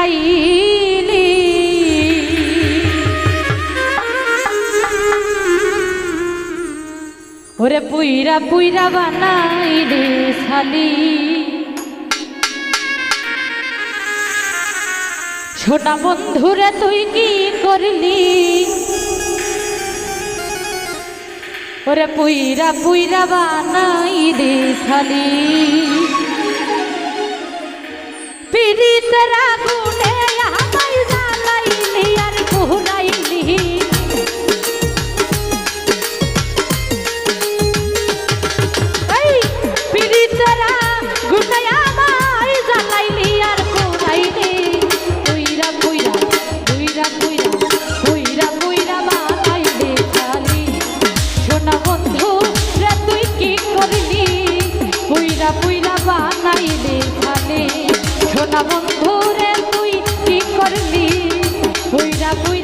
পিটাইলি ওরে পুইরা পুইরা বানাইলে শালি। ছোটা বন্ধুরে তুই কি করলি? ওরে পুইরা পুইরা বানাইলে শালি। পিড়িতের আগুনে সোনা বন্ধু তুই কি করলি? বুইরা পুইরা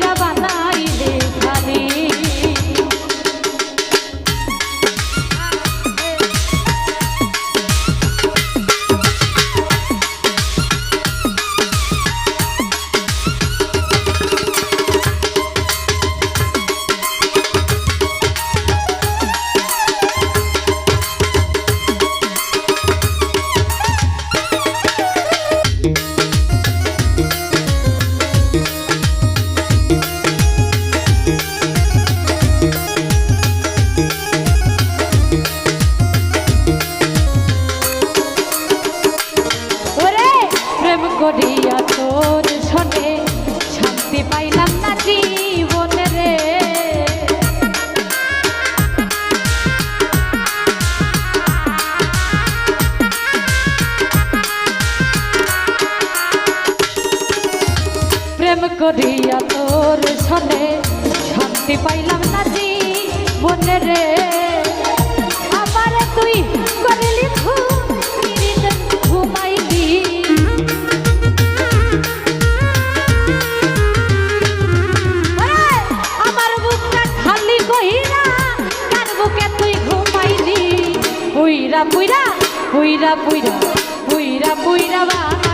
প্রেম করিয়া তোর শোনে শান্তি পাইলাম না জীবনে রে। আমার তুই করলি ঘুমাইলি। আমার বুকটা খালি কইরা কার বুকে তুই ঘুমাইলি। পুইরা পুইরা পুইরা পুইরা পুইরা পুইরা বানাইলি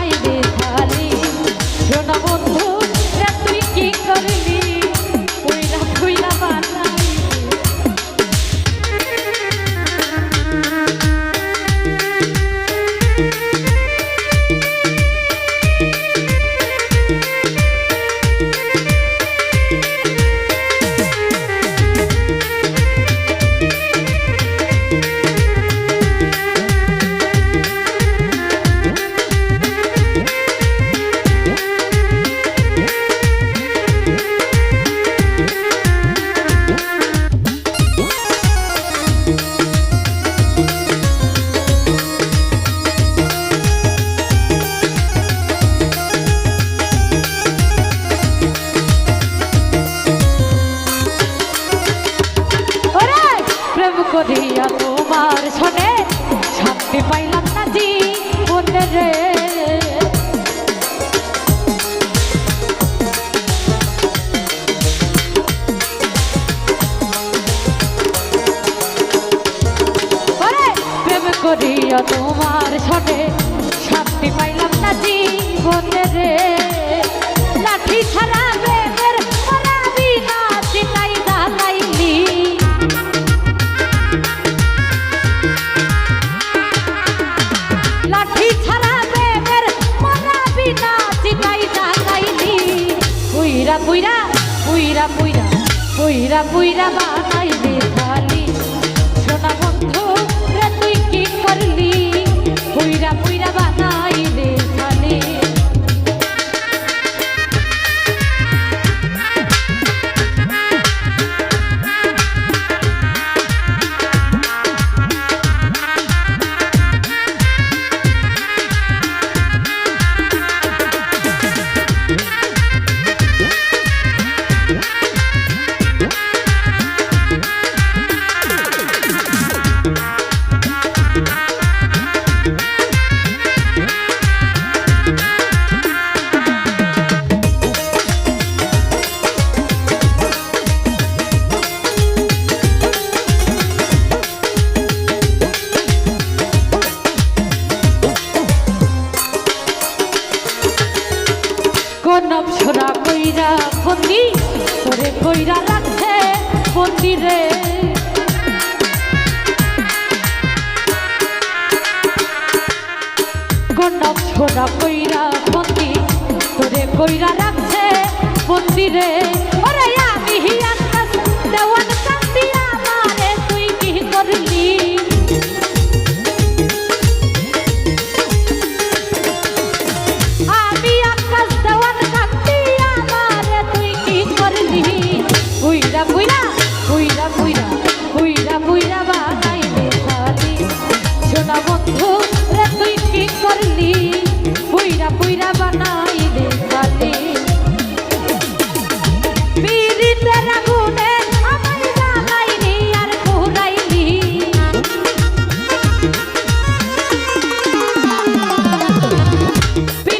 করিয়া তোমার শোনে শান্তি পাইলাম না জীবনে রে। লাঠি ছাড়া প্রেমের পরাবি না চিনাই দালাইলি লাঠি ছাড়া প্রেমের পরাবি না চিনাই দালাইলি পুইরা পুইরা পুইরা পুইরা পুইরা পুইরা বানাইলি কইরা ক্ষতি তোরে কইরা রাখে বন্দি রে। গন্ডা ছোড়া কইরা ক্ষতি তোরে কইরা রাখছে বন্দি রে। Big